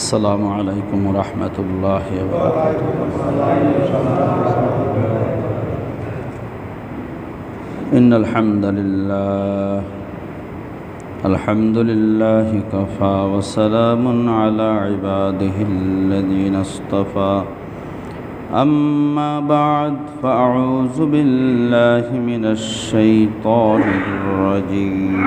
السلام علیکم ورحمۃ اللہ وبرکاتہ۔ ان الحمد للہ الحمد للہ کفا وسلام علی عباده الذین اصطفى اما بعد، فاعوذ باللہ من الشیطان الرجیم۔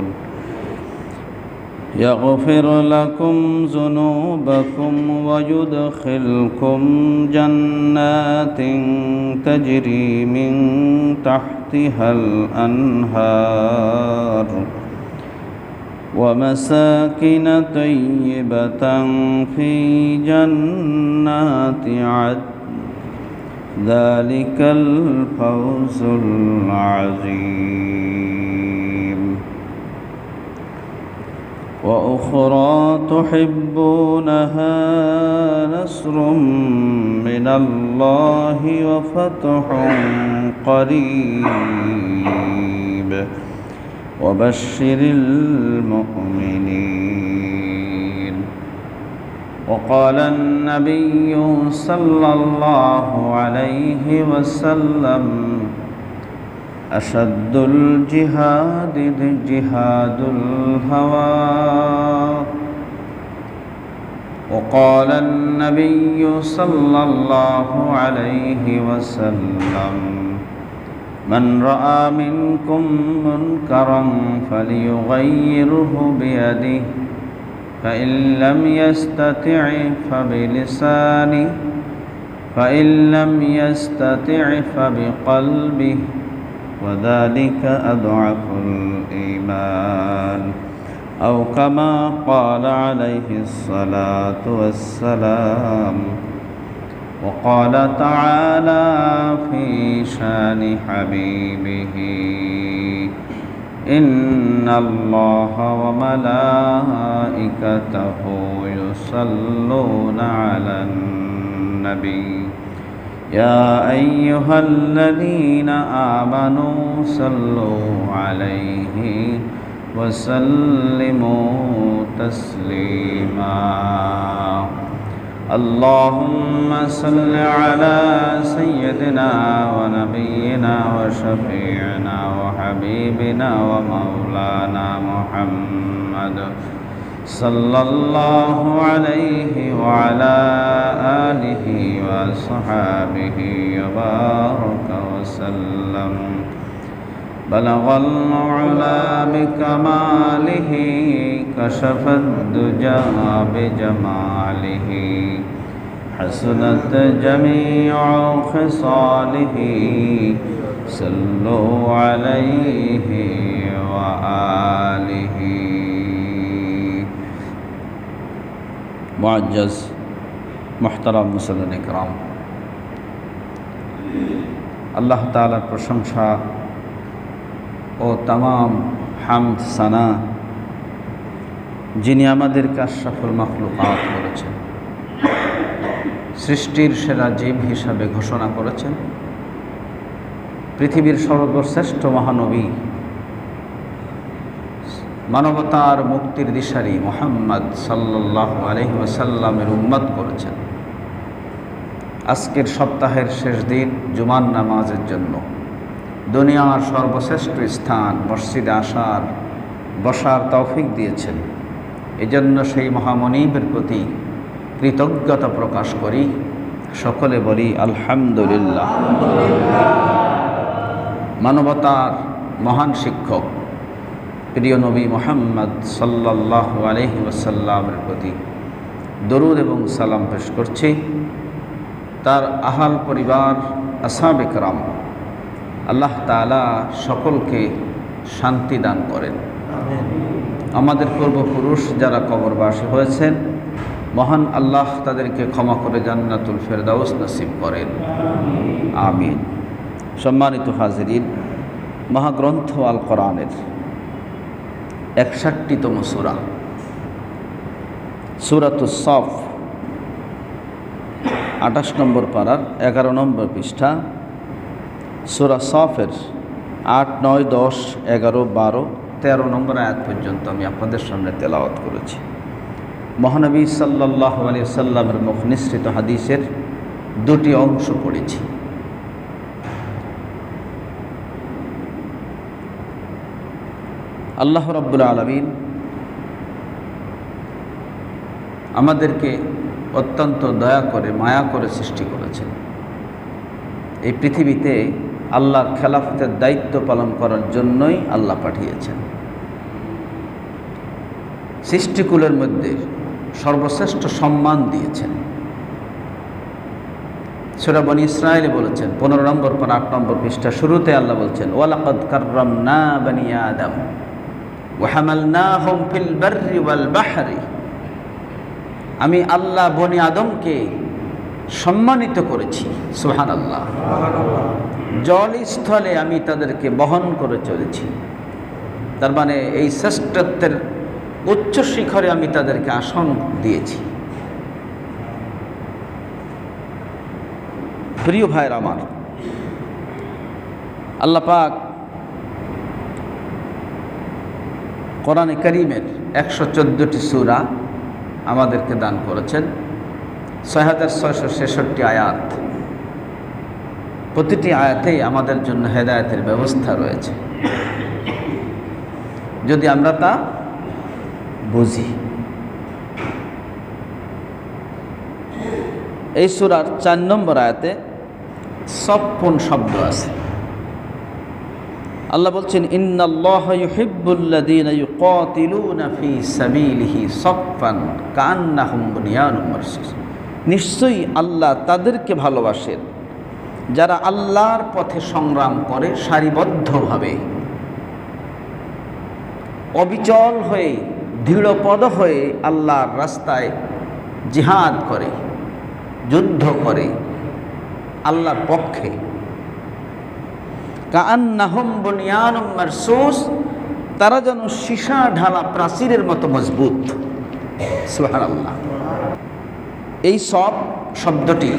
يغفر لكم ذنوبكم ويدخلكم جنات تجري من تحتها الأنهار ومساكن طيبة في جنات عدن. ذلك الفوز العظيم. وأخرى تحبونها نصر من الله وفتح قريب. وبشر المؤمنين. وقال النبي صلى الله عليه وسلم أشد الجهاد جهاد الهوى. وقال النبي صلى الله عليه وسلم من رأى منكم منكرا فليغيره بيده فإن لم يستطع فبلسانه فإن لم يستطع فبقلبه. وذلك أضعف الإيمان. أو كما قال عليه الصلاة والسلام وقال تعالى في شان حبيبه إن الله وملائكته يصلون على النبي. يا أيها الذين آمنوا صلوا عليه وسلموا تسليما. اللهم صل على سيدنا ونبينا وشفيعنا وحبيبنا ومولانا محمد صلى الله عليه وعلى آله وصحابه وبارك وسلم. بلغ العلا بكماله كشف الدجى بجماله. حسنت جميع خصاله صلوا عليه وآله. মাজ মোহতারাম মুসলিন ইকরাম। আল্লাহ তালার প্রশংসা ও তাম হাম সানা যিনি আমাদের কাজ সফল মখলুকাত করেছেন, সৃষ্টির সেরা জীব হিসাবে ঘোষণা করেছেন, পৃথিবীর সর্বশ্রেষ্ঠ মহানবী মানবতার মুক্তির দিশারি মোহাম্মদ সাল্লাহ আলহি ওসাল্লামের উম্মত করেছেন। আজকের সপ্তাহের শেষ দিন জুমান নামাজের জন্য। দুনিয়ার সর্বশ্রেষ্ঠ স্থান মসজিদে আসার বসার তৌফিক দিয়েছেন। এজন্য সেই মহামনিবের প্রতি কৃতজ্ঞতা প্রকাশ করি। সকলে বলি আলহামদুলিল্লাহ। মানবতার মহান শিক্ষক প্রিয় নবী মোহাম্মদ সাল্লাহ আলহি ওসাল্লামের প্রতি দরুদ এবং সালাম পেশ করছি। তার আহাল পরিবার আসাম আসাবেকরাম আল্লাহ তালা সকলকে শান্তি দান করেন। আমাদের পূর্বপুরুষ যারা কবরবাসী হয়েছেন, মহান আল্লাহ তাদেরকে ক্ষমা করে জান্নাতুল ফেরদাউস নসিব করেন। আমিন। সম্মানিত হাজিরিন, মহাগ্রন্থ আল কোরআনের একষট্টিতম সুরা। সুরাত সফ, আঠাশ নম্বর পাড়ার এগারো নম্বর পৃষ্ঠা, সুরা সফের আট, নয়, দশ, এগারো, বারো, তেরো নম্বর আয়াত পর্যন্ত আমি আপনাদের সামনে তেলাওয়াত করেছি। মহানবী সাল্লাহ আলী সাল্লামের মুখ নিঃসৃত হাদিসের দুটি অংশ পড়েছি। আল্লাহ রব্বুল আলমিন আমাদেরকে অত্যন্ত দয়া করে, মায়া করে সৃষ্টি করেছেন। এই পৃথিবীতে আল্লাহর খেলাফতের দায়িত্ব পালন করার জন্যই আল্লাহ পাঠিয়েছেন। সৃষ্টিকুলের মধ্যে সর্বশ্রেষ্ঠ সম্মান দিয়েছেন। সেটা বনি ইসরায়েলে বলেছেন, পনেরো নম্বর পর আট নম্বর পৃষ্ঠা শুরুতে আল্লাহ বলছেন, ওয়ালাকদ কার্রাম না বানিয়া আদম। ওয়াল আমি আল্লাহ বনি আদমকে সম্মানিত করেছি সুহান আল্লাহ জলস্থলে আমি তাদেরকে বহন করে চলেছি। তার মানে এই শ্রেষ্ঠত্বের উচ্চ শিখরে আমি তাদেরকে আসন দিয়েছি। প্রিয় ভাইয়ের আমার, আল্লাহ পাক কোরআনে করিমের একশো চোদ্দোটি সুরা আমাদেরকে দান করেছেন। ছয় হাজার ছয়শো ছেষট্টি আয়াত। প্রতিটি আয়াতেই আমাদের জন্য হেদায়তের ব্যবস্থা রয়েছে। যদি আমরা তা বুঝি। এই সুরার চার নম্বর আয়াতে সপ্পন শব্দ আছে? বুনিয়ানুম মারসুস. নিশ্চয়ই আল্লাহ তাদেরকে ভালোবাসেন, যারা আল্লাহর পথে সংগ্রাম করে সারিবদ্ধভাবে। অবিচল হয়ে, দৃঢ়পদ হয়ে আল্লাহর রাস্তায় জিহাদ করে, যুদ্ধ করে আল্লাহর পক্ষে। কান্নাহম বনিয়ানুম মারসুস, তারা যেন সীসা ঢালা প্রাচীরের মতো মজবুত। সুহার আল্লাহ এই সব শব্দটি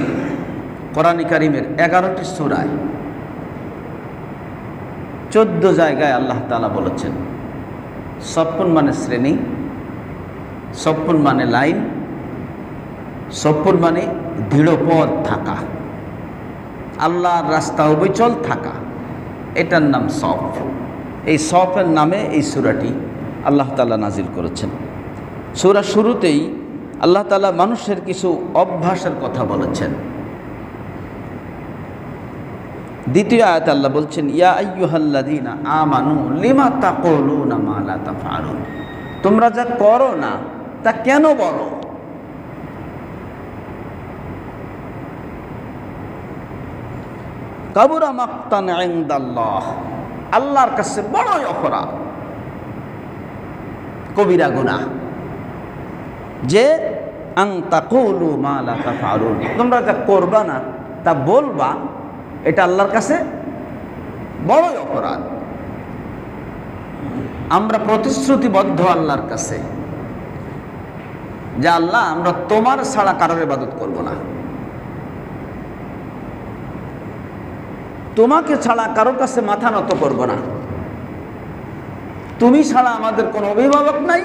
কোরআনী কারিমের এগারোটি সুরায় চোদ্দ জায়গায় আল্লাহ তালা বলেছেন, সপ্পন মানে শ্রেণি, সপ্পন মানে লাইন, সপ্পন মানে দৃঢ়পদ থাকা, আল্লাহর রাস্তা অবিচল থাকা। এটার নাম সফ। এই সফের নামে এই সুরাটি আল্লাহ তালা নাজিল করেছেন। সুরা শুরুতেই আল্লাহ তালা মানুষের কিছু অভ্যাসের কথা বলেছেন। দ্বিতীয় আয়াত আল্লাহ বলছেন, ইয়া মা লা তোমরা যা করো না, তা কেন বলো? কাবুরা মাক্তান ইনদাল্লাহ। আল্লাহর কাছে বড়ই অপরাধ। কবিরা গুনাহ। যে আং তাকুলু মা লা তাফআলুন। তোমরা যা করবা না, তা বলবা, এটা আল্লাহর কাছে বড়ই অপরাধ। আমরা প্রতিশ্রুতিবদ্ধ আল্লাহর কাছে। যে আল্লাহ, আমরা তোমার ছাড়া কারোর ইবাদত করব না। তোমাকে ছাড়া কারোর কাছে মাথা নত করব না। তুমি ছাড়া আমাদের কোনো অভিভাবক নাই।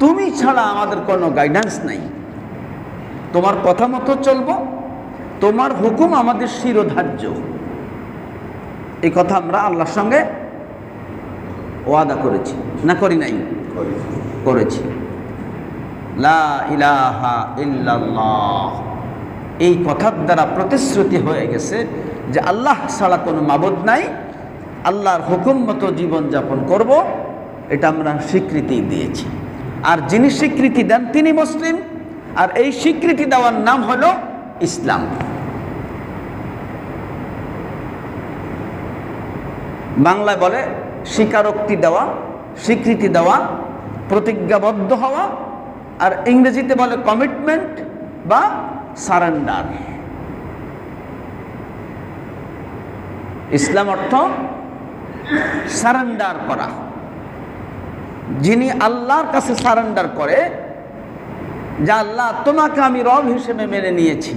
তুমি ছাড়া আমাদের কোনো গাইডেন্স নাই। তোমার কথা মতো চলব। তোমার হুকুম আমাদের শিরোধার্য। এই কথা আমরা আল্লাহর সঙ্গে ওয়াদা করেছি। না করি নাই? করেছি। লা ইলাহা ইল্লাল্লাহ। এই কথার দ্বারা প্রতিশ্রুতি হয়ে গেছে যে আল্লাহ ছাড়া কোনো মাবুদ নাই, আল্লাহর হুকুম মতো জীবনযাপন করব, এটা আমরা স্বীকৃতি দিয়েছি। আর যিনি স্বীকৃতি দেন তিনি মুসলিম, আর এই স্বীকৃতি দেওয়ার নাম হলো ইসলাম। বাংলায় বলে স্বীকারোক্তি দেওয়া, স্বীকৃতি দেওয়া, প্রতিজ্ঞাবদ্ধ হওয়া, আর ইংরেজিতে বলে কমিটমেন্ট বা সারেন্ডার ইসলাম অর্থ সারেন্ডার করা। যিনি আল্লাহর কাছে সারেন্ডার করে, যা আল্লাহ তোমাকে আমি রব হিসেবে মেনে নিয়েছি,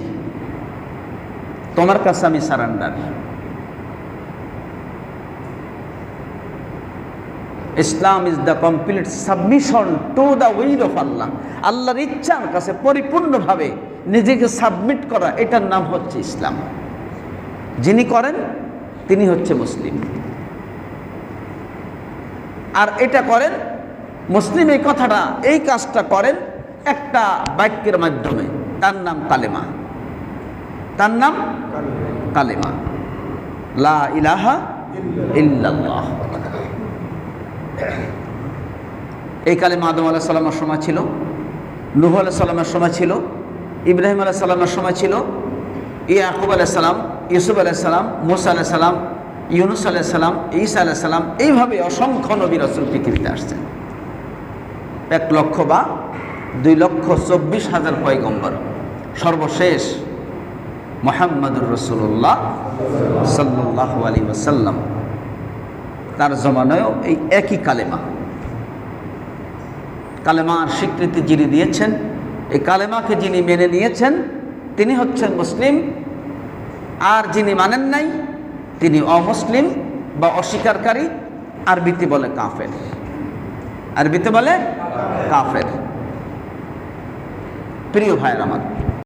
তোমার কাছে আমি surrender. Islam is the complete submission to the will of Allah. আল্লাহর ইচ্ছার কাছে পরিপূর্ণভাবে নিজেকে সাবমিট করা, এটার নাম হচ্ছে ইসলাম। যিনি করেন তিনি হচ্ছে মুসলিম। আর এটা করেন, মুসলিম এই কথাটা, এই কাজটা করেন একটা বাক্যের মাধ্যমে। তার নাম কালেমা। তার নাম কালেমা। লা ইলাহা ইল্লাল্লাহ। এই কালেমা আদম আলাহ সাল্লামের সময় ছিল, নুহ আলাহ সাল্লামের সময় ছিল, ইব্রাহিম আলাহ সাল্লামের সময় ছিল, ইয়াকুব আলাহ সালাম ইউসুফ মুসা আলাহ সালাম, ইউনুস আলাহ সালাম, ঈসা আলাহ সালাম, এইভাবে অসংখ্য নবী রসুল পৃথিবীতে আসছেন। এক লক্ষ বা দুই লক্ষ চব্বিশ হাজার পয়গম্বর। সর্বশেষ মোহাম্মদুর রসুল্লাহ সাল্লাহ আলী ওসাল্লাম তার জমানায়ও এই একই কালেমা। কালেমার স্বীকৃতি যিনি দিয়েছেন, এই কালেমাকে যিনি মেনে নিয়েছেন, তিনি হচ্ছেন মুসলিম আর যিনি মানেন নাই, তিনি অমুসলিম বা অস্বীকারী, আরবিতে বলে কাফের। আরবিতে বলে কাফের। প্রিয় ভাইয়ের আমার